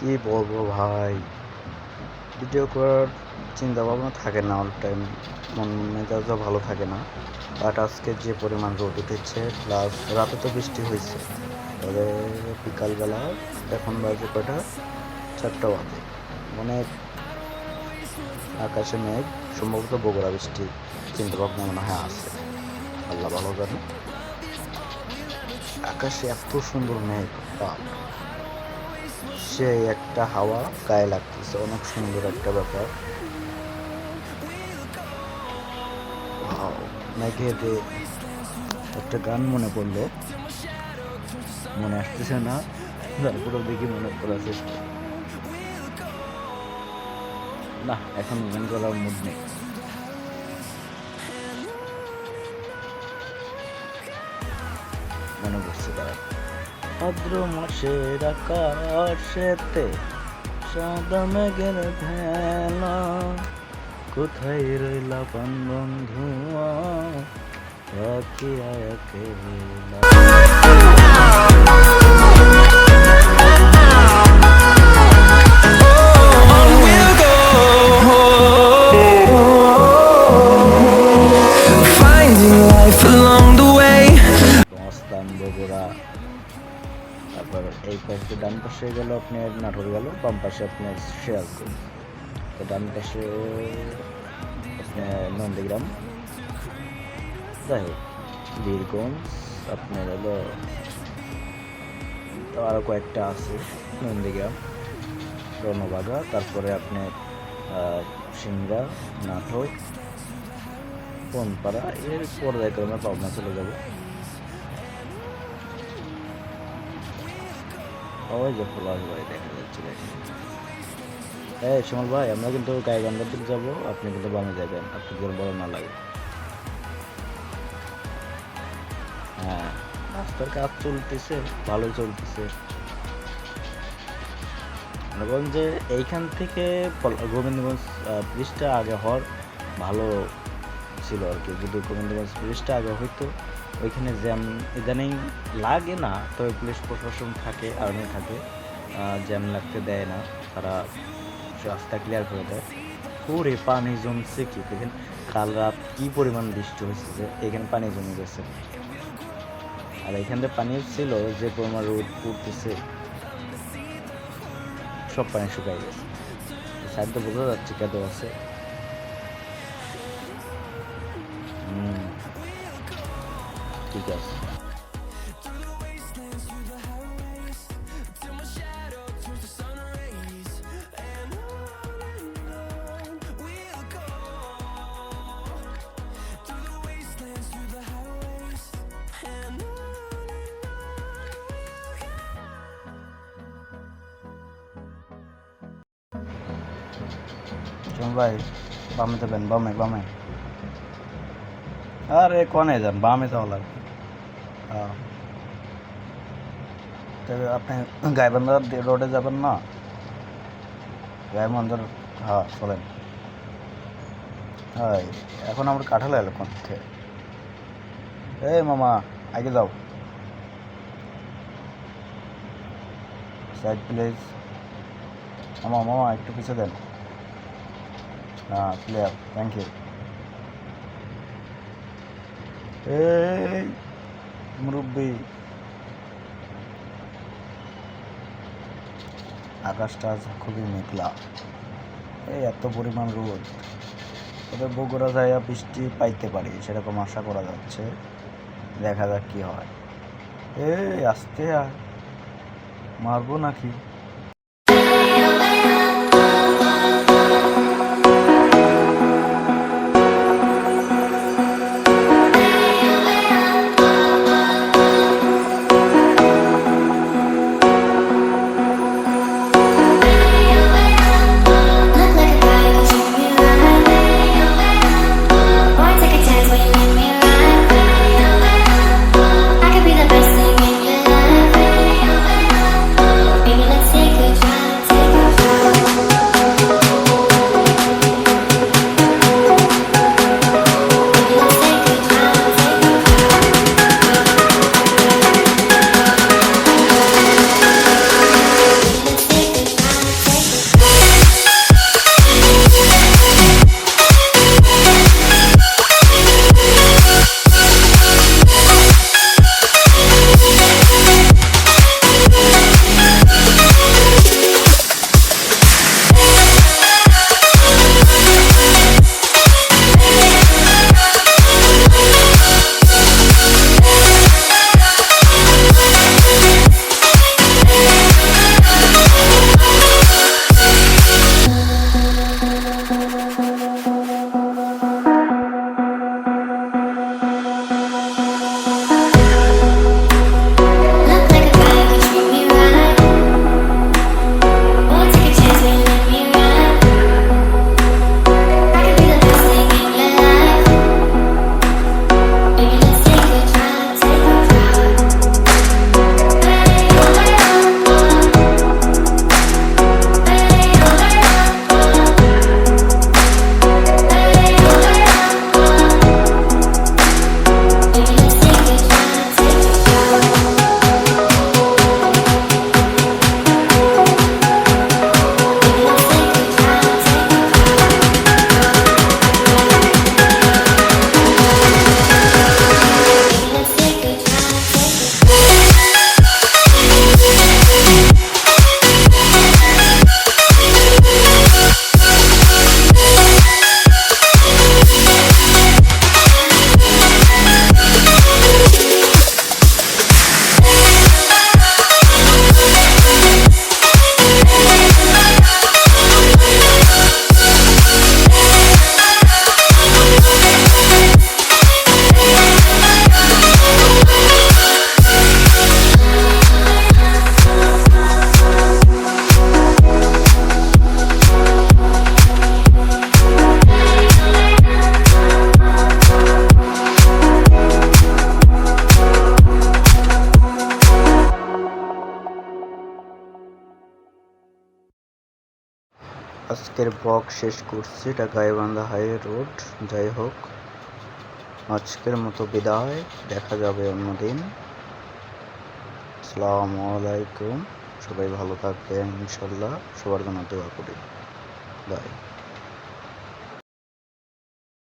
কি বলব ভাই? ভিডিও করার চিন্তা ভাবনা থাকে না অল টাইম মন মেজাজও ভালো থাকে না। বাট আজকে যে পরিমাণ রোদ উঠেছে প্লাস রাতে তো বৃষ্টি হয়েছে। তবে বিকালবেলা এখন বাজে কটা চারটা বাজে। মানে আকাশে মেঘ, সম্ভবত বগুড়া বৃষ্টি। চিন্তা ভাবনা মনে হয় আছে। আল্লাহ ভালো জানে। আকাশে এত সুন্দর মেঘ, বাপ। সেই একটা হাওয়া গায়ে লাগতেছে, অনেক সুন্দর একটা ব্যাপার। এ একটা গান মনে পড়ল। মনে আসতেছে না তারপরে দেখি মনে পড়ার চেষ্টা। না, এখন গান করার মুড নেই। মনে করছে তারা। ভাদ্র মাসের আকাশেতে সাদা মেঘের ভেলা কোথায় রইলা পান বন্ধু রাখি একেলা. Finding life along the way. তারপর এই পাশে ডান পাশে গেল আপনার নাটোর গেল, বাম পাশে আপনার শিয়ালকোট। তো ডান পাশে আপনার নন্দীগ্রাম। যাই হোক, বীরগঞ্জ, আপনার হলো আরও কয়েকটা আছে, নন্দীগ্রাম, রণবাগা, তারপরে আপনার সিংড়া নাটক বনপাড়া, এর পর্যায়ক্রমে পাবনা চলে যাব। ওই যে পলাশ ভাই, দেখা যাচ্ছে এই সুমল ভাই, আমরা কিন্তু গাইবান্ধার দিকে যাব, আপনি কিন্তু বামে যাবেন, আপনি যেন বড় না লাগে। হ্যাঁ রাস্তার কাজ চলতেছে, ভালোই চলতেছে। মনে যে এইখান থেকে গোবিন্দগঞ্জ ব্রিজটা আগে হওয়ার ভালো ছিল আর কি, যদি গোবিন্দগঞ্জ ব্রিজটা আগে হইতো। ওইখানে জ্যাম ইদানিং লাগে না, তবে পুলিশ প্রশাসন থাকে আর্মি থাকে জ্যাম লাগতে দেয় না। তারা রাস্তা ক্লিয়ার করে দেয়। পুরে পানি জমছে কি, দেখেন কাল রাত কি পরিমাণ বৃষ্টি হয়েছে যে এখানে পানি জমে গেছে। আর এখানে পানি ছিল যে পরিমাণ রোদ পড়তেছে, সব পানি শুকাই গেছে। সাইড তো বোঝা যাচ্ছে কেদ আছে। ঠিক আছে শোন ভাই বামে যাবেন বামে বামে আরে কোনে যান বামে যাওয়া লাগবে হ্যাঁ তবে আপনি গাইবান্ধার রোডে যাবেন না? গাইবান্ধার হ্যাঁ চলেন। হ্যাঁ এখন আমার কাঠাল এলো থেকে? এই মামা, আগে যাও। Side please. মামা মামা, একটু পিছিয়ে দেন। হ্যাঁ ক্লিয়ার থ্যাংক ইউ এই মুরব্বী। আকাশটা আজ খুবই মেঘলা। এই এত পরিমাণ রোদ। তবে বগুড়া যাইয়া বৃষ্টি পাইতে পারি, সেরকম আশা করা যাচ্ছে। দেখা যাক কি হয়। এই আসতে আর মারবো নাকি? আজকের ব্লগ শেষ করছি এটা গাইবান্ধা হাই রোড। যাই হোক, আজকের মতো বিদায়, দেখা যাবে অন্যদিন আসসালামু আলাইকুম। সবাই ভালো থাকবেন, ইনশাল্লাহ। সবার জন্য দোয়া করি। বাই।